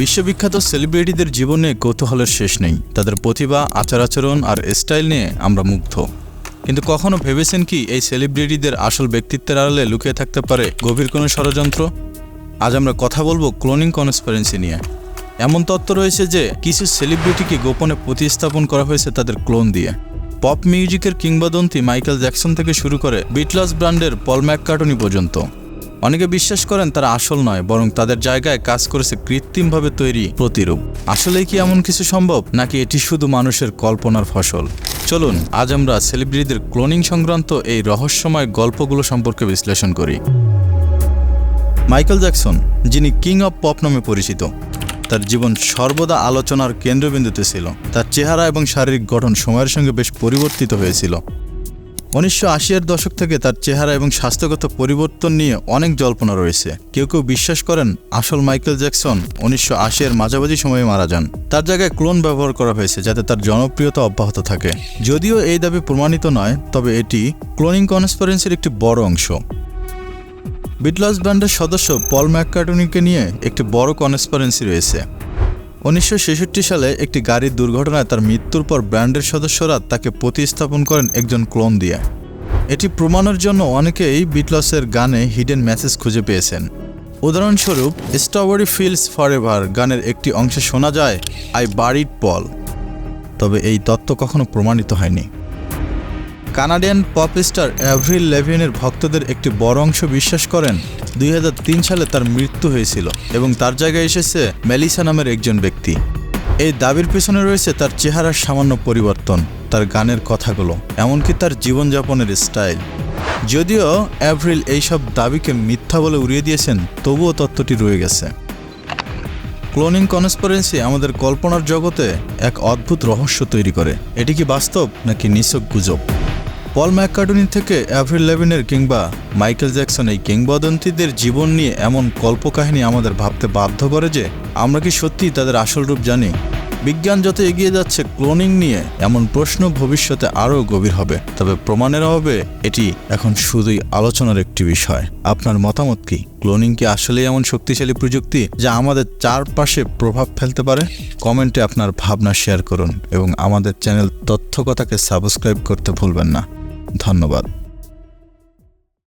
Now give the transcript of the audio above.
বিশ্ববিখ্যাত সেলিব্রিটিদের জীবনে কৌতূহলের শেষ নেই। তাদের প্রতিভা, আচার আচরণ আর স্টাইল নিয়ে আমরা মুগ্ধ। কিন্তু কখনো ভেবেছেন কি এই সেলিব্রিটিদের আসল ব্যক্তিত্বের আড়ালে লুকিয়ে থাকতে পারে গভীর কোনো ষড়যন্ত্র? আজ আমরা কথা বলব ক্লোনিং কনসপারেন্সি নিয়ে। এমন তত্ত্ব রয়েছে যে, কিছু সেলিব্রিটিকে গোপনে প্রতিস্থাপন করা হয়েছে তাদের ক্লোন দিয়ে। পপ মিউজিকের কিংবদন্তি মাইকেল জ্যাকসন থেকে শুরু করে বিটলস ব্র্যান্ডের পল ম্যাককার্টনি পর্যন্ত। অনেকে বিশ্বাস করেন তারা আসল নয়, বরং তাদের জায়গায় কাজ করেছে কৃত্রিমভাবে তৈরি প্রতিরূপ। আসলেই কি এমন কিছু সম্ভব, নাকি এটি শুধু মানুষের কল্পনার ফসল? চলুন, আজ আমরা সেলিব্রিটিদের ক্লোনিং সংক্রান্ত এই রহস্যময় গল্পগুলো সম্পর্কে বিশ্লেষণ করি। মাইকেল জ্যাকসন, যিনি কিং অব পপ নামে পরিচিত, তার জীবন সর্বদা আলোচনার কেন্দ্রবিন্দুতে ছিল। তার চেহারা এবং শারীরিক গঠন সময়ের সঙ্গে বেশ পরিবর্তিত হয়েছিল। উনিশশো আশির দশক থেকে তার চেহারা এবং স্বাস্থ্যগত পরিবর্তন নিয়ে অনেক জল্পনা রয়েছে। কেউ কেউ বিশ্বাস করেন আসল মাইকেল জ্যাকসন উনিশশো আশির মাঝামাঝি সময়ে মারা যান। তার জায়গায় ক্লোন ব্যবহার করা হয়েছে যাতে তার জনপ্রিয়তা অব্যাহত থাকে। যদিও এই দাবি প্রমাণিত নয়, তবে এটি ক্লোনিং কনসপারেন্সির একটি বড় অংশ। বিটলস ব্যান্ডের সদস্য পল ম্যাককার্টনিকে নিয়ে একটি বড় কনসপারেন্সি রয়েছে। উনিশশো ছেষট্টি সালে একটি গাড়ির দুর্ঘটনায় তার মৃত্যুর পর ব্র্যান্ডের সদস্যরা তাকে প্রতিস্থাপন করেন একজন ক্লোন দিয়ে। এটি প্রমাণের জন্য অনেকেই বিটলসের গানে হিডেন মেসেজ খুঁজে পেয়েছেন। উদাহরণস্বরূপ, স্ট্রবেরি ফিল্ডস ফর এভার গানের একটি অংশে শোনা যায়, আই বাড়িড পল। তবে এই তত্ত্ব কখনো প্রমাণিত হয়নি। কানাডিয়ান পপ স্টার অ্যাভরিল লেভিনের ভক্তদের একটি বড় অংশ বিশ্বাস করেন, দুই হাজার তিন সালে তার মৃত্যু হয়েছিল এবং তার জায়গায় এসেছে মেলিসা নামের একজন ব্যক্তি। এই দাবির পেছনে রয়েছে তার চেহারার সামান্য পরিবর্তন, তার গানের কথাগুলো, এমনকি তার জীবনযাপনের স্টাইল। যদিও অ্যাভরিল এইসব দাবিকে মিথ্যা বলে উড়িয়ে দিয়েছেন, তবুও তত্ত্বটি রয়ে গেছে। ক্লোনিং কনসপারেন্সি আমাদের কল্পনার জগতে এক অদ্ভুত রহস্য তৈরি করে। এটি কি বাস্তব নাকি নিছক গুজব? পল ম্যাককার্টনি থেকে অ্যাভ্রিল লেভিনের কিংবা মাইকেল জ্যাকসন এই কিংবদন্তিদের জীবন নিয়ে এমন কল্পকাহিনী আমাদের ভাবতে বাধ্য করে যে আমরা কি সত্যিই তাদের আসল রূপ জানি? বিজ্ঞান যত এগিয়ে যাচ্ছে ক্লোনিং নিয়ে এমন প্রশ্ন ভবিষ্যতে আরও গভীর হবে। তবে প্রমাণের অভাবে এটি এখন শুধুই আলোচনার একটি বিষয়। আপনার মতামত কি? ক্লোনিং কি আসলেই এমন শক্তিশালী প্রযুক্তি যা আমাদের চারপাশে প্রভাব ফেলতে পারে? কমেন্টে আপনার ভাবনা শেয়ার করুন এবং আমাদের চ্যানেল তথ্য কথাকে সাবস্ক্রাইব করতে ভুলবেন না। ধন্যবাদ।